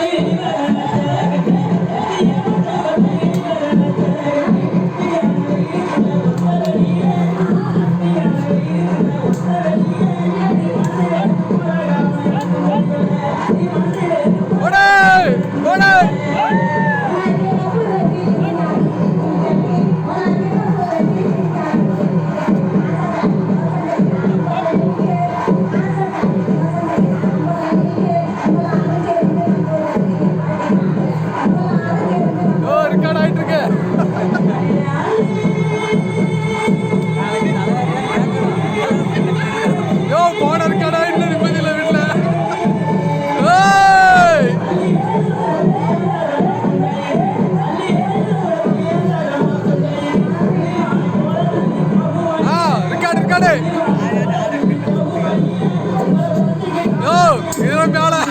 Amen. 요! 이놈 뼈라!